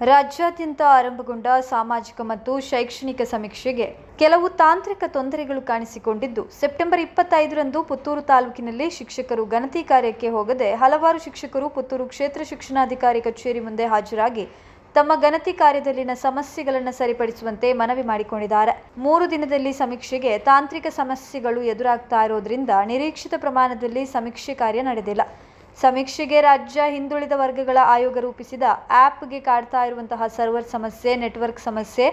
ರಾಜ್ಯಾದ್ಯಂತ ಆರಂಭಗೊಂಡ ಸಾಮಾಜಿಕ ಮತ್ತು ಶೈಕ್ಷಣಿಕ ಸಮೀಕ್ಷೆಗೆ ಕೆಲವು ತಾಂತ್ರಿಕ ತೊಂದರೆಗಳು ಕಾಣಿಸಿಕೊಂಡಿದ್ದು, ಸೆಪ್ಟೆಂಬರ್ ಇಪ್ಪತ್ತೈದರಂದು ಪುತ್ತೂರು ತಾಲೂಕಿನಲ್ಲಿ ಶಿಕ್ಷಕರು ಗಣತಿ ಕಾರ್ಯಕ್ಕೆ ಹೋಗದೆ ಹಲವಾರು ಶಿಕ್ಷಕರು ಪುತ್ತೂರು ಕ್ಷೇತ್ರ ಶಿಕ್ಷಣಾಧಿಕಾರಿ ಕಚೇರಿ ಮುಂದೆ ಹಾಜರಾಗಿ ತಮ್ಮ ಗಣತಿ ಕಾರ್ಯದಲ್ಲಿನ ಸಮಸ್ಯೆಗಳನ್ನು ಸರಿಪಡಿಸುವಂತೆ ಮನವಿ ಮಾಡಿಕೊಂಡಿದ್ದಾರೆ. ಮೂರು ದಿನದಲ್ಲಿ ಸಮೀಕ್ಷೆಗೆ ತಾಂತ್ರಿಕ ಸಮಸ್ಯೆಗಳು ಎದುರಾಗ್ತಾ ಇರೋದ್ರಿಂದ ನಿರೀಕ್ಷಿತ ಪ್ರಮಾಣದಲ್ಲಿ ಸಮೀಕ್ಷೆ ಕಾರ್ಯ ನಡೆದಿಲ್ಲ. ಸಮೀಕ್ಷೆಗೆ ರಾಜ್ಯ ಹಿಂದುಳಿದ ವರ್ಗಗಳ ಆಯೋಗ ರೂಪಿಸಿದ ಆ್ಯಪ್ಗೆ ಕಾಡ್ತಾ ಇರುವಂತಹ ಸರ್ವರ್ ಸಮಸ್ಯೆ, ನೆಟ್ವರ್ಕ್ ಸಮಸ್ಯೆ,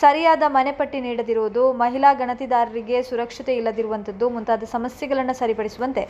ಸರಿಯಾದ ಮನೆಪಟ್ಟಿ ನೀಡದಿರುವುದು, ಮಹಿಳಾ ಗಣತಿದಾರರಿಗೆ ಸುರಕ್ಷತೆ ಇಲ್ಲದಿರುವಂಥದ್ದು ಮುಂತಾದ ಸಮಸ್ಯೆಗಳನ್ನು ಸರಿಪಡಿಸುವಂತೆ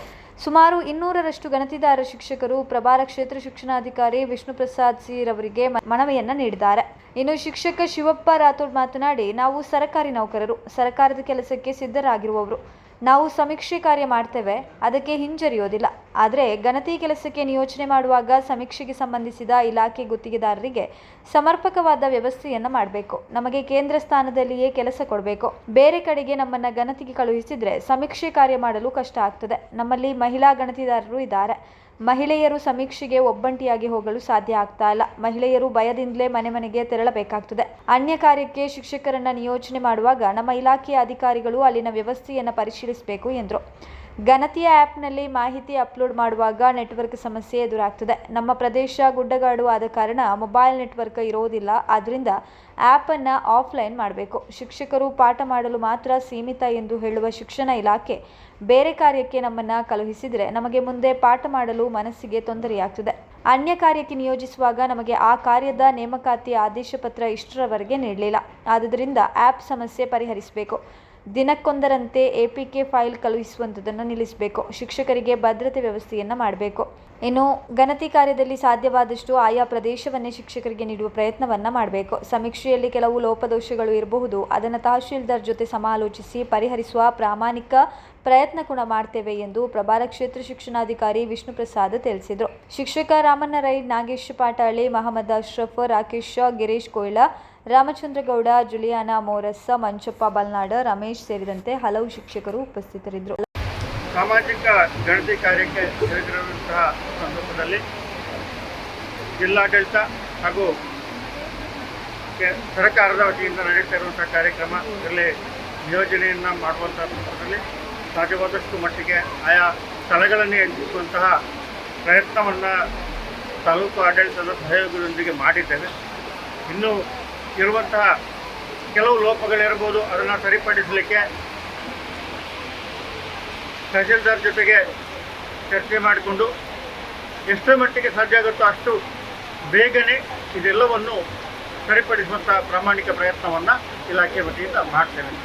ಸುಮಾರು ಇನ್ನೂರರಷ್ಟು ಗಣತಿದಾರ ಶಿಕ್ಷಕರು ಪ್ರಭಾರ ಕ್ಷೇತ್ರ ಶಿಕ್ಷಣಾಧಿಕಾರಿ ವಿಷ್ಣು ಪ್ರಸಾದ್ ಸಿ ಅವರಿಗೆ ಮನವಿಯನ್ನ ನೀಡಿದ್ದಾರೆ. ಇನ್ನು ಶಿಕ್ಷಕ ಶಿವಪ್ಪ ರಾಥೋಡ್ ಮಾತನಾಡಿ, ನಾವು ಸರ್ಕಾರಿ ನೌಕರರು, ಸರ್ಕಾರದ ಕೆಲಸಕ್ಕೆ ಸಿದ್ಧರಾಗಿರುವವರು. ನಾವು ಸಮೀಕ್ಷೆ ಕಾರ್ಯ ಮಾಡ್ತೇವೆ, ಅದಕ್ಕೆ ಹಿಂಜರಿಯೋದಿಲ್ಲ. ಆದರೆ ಗಣತಿ ಕೆಲಸಕ್ಕೆ ನಿಯೋಜನೆ ಮಾಡುವಾಗ ಸಮೀಕ್ಷೆಗೆ ಸಂಬಂಧಿಸಿದ ಇಲಾಖೆ ಗುತ್ತಿಗೆದಾರರಿಗೆ ಸಮರ್ಪಕವಾದ ವ್ಯವಸ್ಥೆಯನ್ನು ಮಾಡಬೇಕು. ನಮಗೆ ಕೇಂದ್ರ ಸ್ಥಾನದಲ್ಲಿಯೇ ಕೆಲಸ ಕೊಡಬೇಕು. ಬೇರೆ ಕಡೆಗೆ ನಮ್ಮನ್ನು ಗಣತಿಗೆ ಕಳುಹಿಸಿದರೆ ಸಮೀಕ್ಷೆ ಕಾರ್ಯ ಮಾಡಲು ಕಷ್ಟ ಆಗ್ತದೆ. ನಮ್ಮಲ್ಲಿ ಮಹಿಳಾ ಗಣತಿದಾರರು ಇದ್ದಾರೆ. ಮಹಿಳೆಯರು ಸಮೀಕ್ಷೆಗೆ ಒಬ್ಬಂಟಿಯಾಗಿ ಹೋಗಲು ಸಾಧ್ಯ ಆಗ್ತಾ ಇಲ್ಲ. ಮಹಿಳೆಯರು ಭಯದಿಂದಲೇ ಮನೆ ಮನೆಗೆ ತೆರಳಬೇಕಾಗ್ತದೆ. ಅನ್ಯ ಕಾರ್ಯಕ್ಕೆ ಶಿಕ್ಷಕರನ್ನ ನಿಯೋಜನೆ ಮಾಡುವಾಗ ನಮ್ಮ ಇಲಾಖೆಯ ಅಧಿಕಾರಿಗಳು ಅಲ್ಲಿನ ವ್ಯವಸ್ಥೆಯನ್ನು ಪರಿಶೀಲಿಸಬೇಕು ಎಂದರು. ಗಣತಿಯ ಆ್ಯಪ್ನಲ್ಲಿ ಮಾಹಿತಿ ಅಪ್ಲೋಡ್ ಮಾಡುವಾಗ ನೆಟ್ವರ್ಕ್ ಸಮಸ್ಯೆ ಎದುರಾಗ್ತದೆ. ನಮ್ಮ ಪ್ರದೇಶ ಗುಡ್ಡಗಾಡು ಆದ ಕಾರಣ ಮೊಬೈಲ್ ನೆಟ್ವರ್ಕ್ ಇರೋದಿಲ್ಲ. ಆದ್ದರಿಂದ ಆ್ಯಪನ್ನು ಆಫ್ಲೈನ್ ಮಾಡಬೇಕು. ಶಿಕ್ಷಕರು ಪಾಠ ಮಾಡಲು ಮಾತ್ರ ಸೀಮಿತ ಎಂದು ಹೇಳುವ ಶಿಕ್ಷಣ ಇಲಾಖೆ ಬೇರೆ ಕಾರ್ಯಕ್ಕೆ ನಮ್ಮನ್ನು ಕಳುಹಿಸಿದರೆ ನಮಗೆ ಮುಂದೆ ಪಾಠ ಮಾಡಲು ಮನಸ್ಸಿಗೆ ತೊಂದರೆಯಾಗ್ತದೆ. ಅನ್ಯ ಕಾರ್ಯಕ್ಕೆ ನಿಯೋಜಿಸುವಾಗ ನಮಗೆ ಆ ಕಾರ್ಯದ ನೇಮಕಾತಿ ಆದೇಶ ಪತ್ರ ಇಷ್ಟರವರೆಗೆ ನೀಡಲಿಲ್ಲ. ಆದುದರಿಂದ ಆ್ಯಪ್ ಸಮಸ್ಯೆ ಪರಿಹರಿಸಬೇಕು. ದಿನಕ್ಕೊಂದರಂತೆ ಎಪಿಕೆ ಫೈಲ್ ಕಳುಹಿಸುವಂಥದ್ದನ್ನು ನಿಲ್ಲಿಸಬೇಕು. ಶಿಕ್ಷಕರಿಗೆ ಭದ್ರತೆ ವ್ಯವಸ್ಥೆಯನ್ನು ಮಾಡಬೇಕು. ಇನ್ನು ಗಣತಿ ಕಾರ್ಯದಲ್ಲಿ ಸಾಧ್ಯವಾದಷ್ಟು ಆಯಾ ಪ್ರದೇಶವನ್ನೇ ಶಿಕ್ಷಕರಿಗೆ ನೀಡುವ ಪ್ರಯತ್ನವನ್ನು ಮಾಡಬೇಕು. ಸಮೀಕ್ಷೆಯಲ್ಲಿ ಕೆಲವು ಲೋಪದೋಷಗಳು ಇರಬಹುದು. ಅದನ್ನು ತಹಶೀಲ್ದಾರ್ ಜೊತೆ ಸಮಾಲೋಚಿಸಿ ಪರಿಹರಿಸುವ ಪ್ರಾಮಾಣಿಕ ಪ್ರಯತ್ನ ಕೂಡ ಮಾಡ್ತೇವೆ ಎಂದು ಪ್ರಭಾರ ಕ್ಷೇತ್ರ ಶಿಕ್ಷಣಾಧಿಕಾರಿ ವಿಷ್ಣು ಪ್ರಸಾದ್ ತಿಳಿಸಿದರು. ಶಿಕ್ಷಕ ರಾಮಣ್ಣ ರೈ ನಾಗೇಶ್ ಪಾಟಾಳಿ ಮಹಮ್ಮದ್ ಅಶ್ರಫ್, ರಾಕೇಶ್ ಗಿರೀಶ್ ಕೊಯ್ಲಾ, ರಾಮಚಂದ್ರಗೌಡ, ಜುಲಿಯಾನಾ ಮೋರಸ್ಸ ಮಂಚಪ್ಪ ಬಲ್ನಾಡ, ರಮೇಶ್ ಸೇರಿದಂತೆ ಹಲವು ಶಿಕ್ಷಕರು ಉಪಸ್ಥಿತರಿದ್ದರು. ಸಾಮಾಜಿಕ ಗಣತಿ ಕಾರ್ಯಕ್ಕೆ ಸೇರಿರುವಂತಹ ಸಂದರ್ಭದಲ್ಲಿ ಜಿಲ್ಲಾಡಳಿತ ಹಾಗೂ ಸರ್ಕಾರದ ವತಿಯಿಂದ ನಡೀತಾ ಇರುವಂಥ ಕಾರ್ಯಕ್ರಮ, ಇದರಲ್ಲಿ ನಿಯೋಜನೆಯನ್ನು ಮಾಡುವಂಥ ಸಂದರ್ಭದಲ್ಲಿ ಸಾಧ್ಯವಾದಷ್ಟು ಮಟ್ಟಿಗೆ ಆಯಾ ಸ್ಥಳಗಳನ್ನು ಹೆಚ್ಚಿಸುವಂತಹ ಪ್ರಯತ್ನವನ್ನು ತಾಲೂಕು ಆಡಳಿತದ ಸಹಯೋಗದೊಂದಿಗೆ ಮಾಡಿದ್ದೇವೆ. ಇನ್ನು ಇರುವಂತಹ ಕೆಲವು ಲೋಪಗಳಿರ್ಬೋದು ಅದನ್ನು ಸರಿಪಡಿಸಲಿಕ್ಕೆ ತಹಸೀಲ್ದಾರ್ ಜೊತೆಗೆ ಚರ್ಚೆ ಮಾಡಿಕೊಂಡು ಎಷ್ಟರ ಮಟ್ಟಿಗೆ ಸಾಧ್ಯ ಆಗುತ್ತೋ ಅಷ್ಟು ಬೇಗನೆ ಇದೆಲ್ಲವನ್ನು ಸರಿಪಡಿಸುವಂಥ ಪ್ರಾಮಾಣಿಕ ಪ್ರಯತ್ನವನ್ನು ಇಲಾಖೆ ವತಿಯಿಂದ ಮಾಡ್ತೇವೆ.